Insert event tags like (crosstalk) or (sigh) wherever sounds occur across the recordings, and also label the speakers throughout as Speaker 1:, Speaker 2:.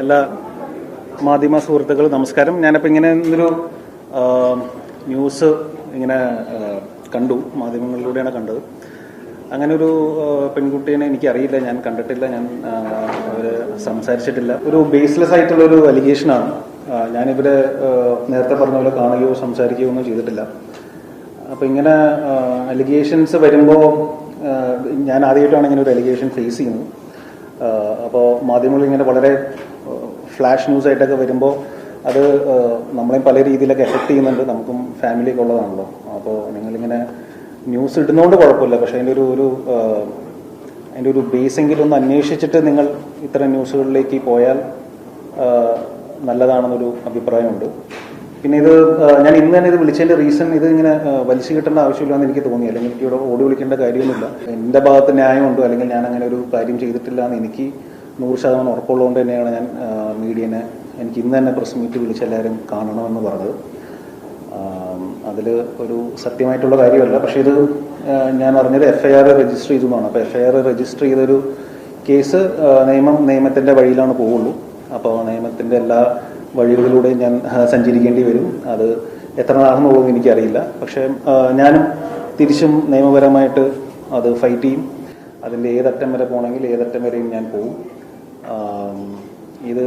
Speaker 1: എല്ലാ മാധ്യമ സുഹൃത്തുക്കളും നമസ്കാരം. ഞാനിപ്പോൾ ഇങ്ങനെ ഒരു ന്യൂസ് ഇങ്ങനെ കണ്ടു. മാധ്യമങ്ങളിലൂടെയാണ് കണ്ടത്. അങ്ങനെ ഒരു പെൺകുട്ടീനെ എനിക്ക് അറിയില്ല ഞാൻ കണ്ടിട്ടില്ല. ഞാൻ അവർ സംസാരിച്ചിട്ടില്ല. ഒരു ബേസ്ലെസ് ആയിട്ടുള്ള ഒരു അലിഗേഷനാണ് ഞാനിവരെ നേരത്തെ പറഞ്ഞ പോലെ കാണുകയോ സംസാരിക്കുകയോ ഒന്നും ചെയ്തിട്ടില്ല. അപ്പൊ ഇങ്ങനെ അലിഗേഷൻസ് വരുമ്പോൾ ഞാൻ ആദ്യമായിട്ടാണ് ഇങ്ങനെ ഒരു അലിഗേഷൻ ഫേസ് ചെയ്യുന്നത്. അപ്പോൾ മാധ്യമങ്ങൾ ഇങ്ങനെ വളരെ ഫ്ലാഷ് ന്യൂസ് ആയിട്ടൊക്കെ വരുമ്പോൾ അത് നമ്മളെയും പല രീതിയിലൊക്കെ എഫക്ട് ചെയ്യുന്നുണ്ട്. നമുക്കും ഫാമിലിയൊക്കെ ഉള്ളതാണല്ലോ. അപ്പോൾ നിങ്ങളിങ്ങനെ ന്യൂസ് ഇടുന്നതുകൊണ്ട് കുഴപ്പമില്ല. പക്ഷേ അതിന്റെ ഒരു ഒരു അതിന്റെ ഒരു ബേസെങ്കിലും ഒന്ന് അന്വേഷിച്ചിട്ട് നിങ്ങൾ ഇത്തരം ന്യൂസുകളിലേക്ക് പോയാൽ നല്ലതാണെന്നൊരു അഭിപ്രായമുണ്ട്. പിന്നെ ഇത് ഞാൻ ഇന്ന് തന്നെ ഇത് വിളിച്ചതിന്റെ റീസൺ ഇത് ഇങ്ങനെ വലിച്ചു കിട്ടേണ്ട ആവശ്യമില്ലാന്ന് എനിക്ക് തോന്നി. അല്ലെങ്കിൽ എനിക്ക് ഇവിടെ ഓടി വിളിക്കേണ്ട കാര്യമൊന്നുമില്ല. എന്റെ ഭാഗത്ത് ന്യായമുണ്ടോ? അല്ലെങ്കിൽ ഞാൻ അങ്ങനെ ഒരു കാര്യം ചെയ്തിട്ടില്ല എന്ന് എനിക്ക് നൂറ് ശതമാനം ഉറപ്പുള്ളതുകൊണ്ട് തന്നെയാണ് ഞാൻ മീഡിയനെ എനിക്ക് ഇന്ന് തന്നെ പ്രസ് മീറ്റ് വിളിച്ച് എല്ലാവരും കാണണമെന്ന് പറഞ്ഞത്. അതിൽ ഒരു സത്യമായിട്ടുള്ള കാര്യമല്ല. പക്ഷേ ഇത് ഞാൻ അറിഞ്ഞത് എഫ് ഐ ആർ രജിസ്റ്റർ ചെയ്തു എന്നാണ് അപ്പോൾ എഫ് ഐ ആർ രജിസ്റ്റർ ചെയ്തൊരു കേസ് നിയമം നിയമത്തിന്റെ വഴിയിലാണ് പോവുള്ളൂ. അപ്പോൾ നിയമത്തിന്റെ എല്ലാ വഴികളിലൂടെയും ഞാൻ സഞ്ചരിക്കേണ്ടി വരും. അത് എത്ര നാളെന്ന് പോകുമെന്ന് എനിക്കറിയില്ല. പക്ഷേ ഞാനും തിരിച്ചും നിയമപരമായിട്ട് അത് ഫൈറ്റ് ചെയ്യും. അതിന്റെ ഏതറ്റം വരെ പോകണമെങ്കിൽ ഏതറ്റം വരെയും ഞാൻ പോകും ആം, ഇത്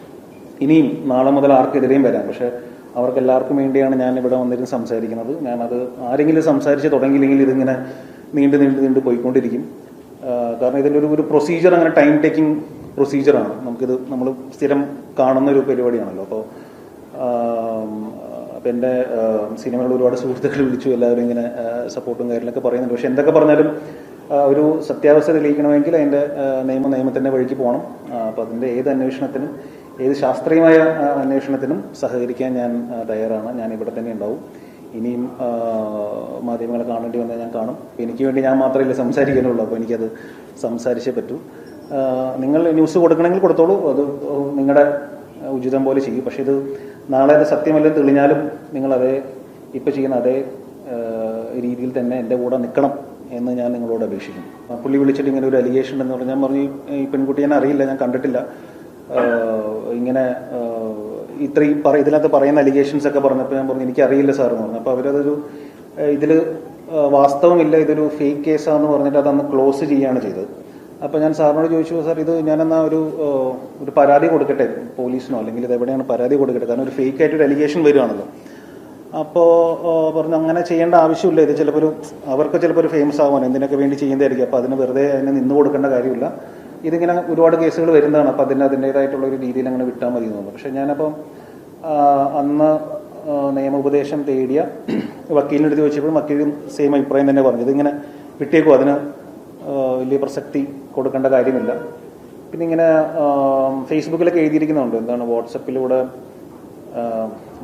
Speaker 1: ഇനിയും നാളെ മുതൽ ആർക്കെതിരെയും വരാം. പക്ഷെ അവർക്ക് എല്ലാവർക്കും വേണ്ടിയാണ് ഞാൻ ഇവിടെ വന്നിരുന്ന് സംസാരിക്കുന്നത്. ഞാനത് ആരെങ്കിലും സംസാരിച്ച് തുടങ്ങിയില്ലെങ്കിൽ ഇതിങ്ങനെ നീണ്ടു നീണ്ടു നീണ്ടു പോയിക്കൊണ്ടിരിക്കും. കാരണം ഇതിന്റെ ഒരു പ്രൊസീജിയർ അങ്ങനെ ടൈം ടേക്കിംഗ് പ്രൊസീജിയറാണ് നമുക്കിത് നമ്മൾ സ്ഥിരം കാണുന്ന ഒരു പരിപാടിയാണല്ലോ. അപ്പോൾ അപ്പം എന്റെ സിനിമകളിൽ ഒരുപാട് സുഹൃത്തുക്കൾ വിളിച്ചു എല്ലാവരും ഇങ്ങനെ സപ്പോർട്ടും കാര്യങ്ങളൊക്കെ പറയുന്നുണ്ട്. പക്ഷെ എന്തൊക്കെ പറഞ്ഞാലും ഒരു സത്യാവസ്ഥ തെളിയിക്കണമെങ്കിൽ അതിന്റെ നിയമ നിയമത്തിന്റെ വഴിക്ക് പോകണം. അപ്പോൾ അതിന്റെ ഏത് അന്വേഷണത്തിനും ഏത് ശാസ്ത്രീയമായ അന്വേഷണത്തിനും സഹകരിക്കാൻ ഞാൻ തയ്യാറാണ്. ഞാൻ ഇവിടെ തന്നെ ഉണ്ടാവും. ഇനിയും മാധ്യമങ്ങളെ കാണേണ്ടി വന്നാൽ ഞാൻ കാണും. എനിക്ക് വേണ്ടി ഞാൻ മാത്രമല്ല സംസാരിക്കാനുള്ളൂ അപ്പോൾ എനിക്കത് സംസാരിച്ചേ പറ്റൂ. നിങ്ങൾ ന്യൂസ് കൊടുക്കണമെങ്കിൽ കൊടുത്തോളൂ. അത് നിങ്ങളുടെ ഉചിതം പോലെ ചെയ്യും. പക്ഷേ ഇത് നാളെ അത് സത്യമല്ലെന്ന് തെളിഞ്ഞാലും നിങ്ങൾ അതേ ഇപ്പം ചെയ്യുന്ന അതേ രീതിയിൽ തന്നെ എന്റെ കൂടെ നിൽക്കണം എന്ന് ഞാൻ നിങ്ങളോട് അപേക്ഷിക്കുന്നു. പുള്ളി വിളിച്ചിട്ട് ഇങ്ങനെ ഒരു അലിഗേഷൻ എന്ന് പറഞ്ഞാൽ ഞാൻ പറഞ്ഞു "ഈ- പെൺകുട്ടി ഞാൻ അറിയില്ല ഞാൻ കണ്ടിട്ടില്ല. ഇങ്ങനെ ഇത്രയും പറ ഇതിനകത്ത് പറയുന്ന അലിഗേഷൻസ് ഒക്കെ പറഞ്ഞപ്പോൾ ഞാൻ പറഞ്ഞു എനിക്കറിയില്ല സാർ എന്ന് പറഞ്ഞു. അപ്പോൾ അവരതൊരു ഇതിൽ വാസ്തവമില്ല ഇതൊരു ഫേക്ക് കേസാന്ന് പറഞ്ഞിട്ട് അതന്ന് ക്ലോസ് ചെയ്യുകയാണ് ചെയ്തത്. അപ്പോൾ ഞാൻ സാറിനോട് ചോദിച്ചു സാർ ഇത് ഞാനെന്നാ ഒരു ഒരു പരാതി കൊടുക്കട്ടെ പോലീസിനോ? അല്ലെങ്കിൽ ഇത് എവിടെയാണ് പരാതി കൊടുക്കട്ടെ? കാരണം ഒരു ഫേക്ക് ആയിട്ട് ഒരു അലിഗേഷൻ വരുവാണല്ലോ. അപ്പോൾ പറഞ്ഞു അങ്ങനെ ചെയ്യേണ്ട ആവശ്യമില്ല. ഇത് ചിലപ്പോൾ ഒരു അവർക്ക് ചിലപ്പോൾ ഒരു ഫേമസ് ആവാൻ എന്തിനൊക്കെ വേണ്ടി ചെയ്യുന്നതായിരിക്കും. അപ്പോൾ അതിന് വെറുതെ അതിനെ നിന്ന് കൊടുക്കേണ്ട കാര്യമില്ല. ഇതിങ്ങനെ ഒരുപാട് കേസുകൾ വരുന്നതാണ്. അപ്പം അതിന് അതിന്റെതായിട്ടുള്ള ഒരു രീതിയിൽ അങ്ങനെ വിട്ടാൽ മതി തോന്നുന്നു. പക്ഷേ ഞാനപ്പം അന്ന് നിയമ നിയമോപദേശം തേടിയ വക്കീലിന്റെ അടുത്ത് ചോദിച്ചപ്പോൾ വക്കീലും സെയിം അഭിപ്രായം തന്നെ പറഞ്ഞു. ഇതിങ്ങനെ വിട്ടേക്കും. അതിന് വലിയ പ്രസക്തി കൊടുക്കേണ്ട കാര്യമില്ല. പിന്നെ ഇങ്ങനെ ഫേസ്ബുക്കിലൊക്കെ എഴുതിയിരിക്കുന്നുണ്ട്. എന്താണ് വാട്സപ്പിലൂടെ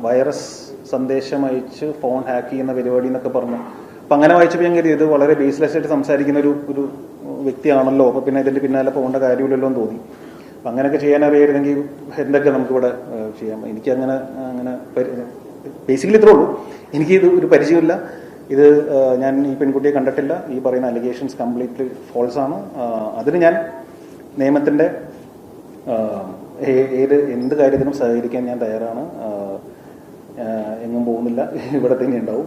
Speaker 1: വൈറസ് സന്ദേശം അയച്ച് ഫോൺ ഹാക്ക് ചെയ്യുന്ന പരിപാടി എന്നൊക്കെ പറഞ്ഞു. അപ്പം അങ്ങനെ വായിച്ചപ്പോൾ ഞാൻ കരുതി ഇത് വളരെ ബേസ്ലെസ് ആയിട്ട് സംസാരിക്കുന്ന ഒരു ഒരു വ്യക്തിയാണല്ലോ. അപ്പോൾ പിന്നെ ഇതിന്റെ പിന്നാലെ പോകേണ്ട കാര്യമില്ലല്ലോ എന്ന് തോന്നി. അപ്പം അങ്ങനെയൊക്കെ ചെയ്യാൻ അറിയായിരുന്നെങ്കിൽ എന്തൊക്കെ നമുക്ക് ഇവിടെ ചെയ്യാം. എനിക്ക് അങ്ങനെ അങ്ങനെ ബേസിക്കലി ഇത്രേ ഉള്ളൂ. എനിക്ക് ഇത് ഒരു പരിചയമില്ല ഇത് ഞാൻ ഈ പെൺകുട്ടിയെ കണ്ടിട്ടില്ല. ഈ പറയുന്ന അലിഗേഷൻസ് കംപ്ലീറ്റ്ലി ഫോൾസ് ആണ്. അതിന് ഞാൻ നിയമത്തിന്റെ ഏത് എന്ത് കാര്യത്തിനും സഹകരിക്കാൻ ഞാൻ തയ്യാറാണ്. എങ്ങും പോകുന്നില്ല. (laughs) ഇവിടെ തന്നെ ഉണ്ടാവും.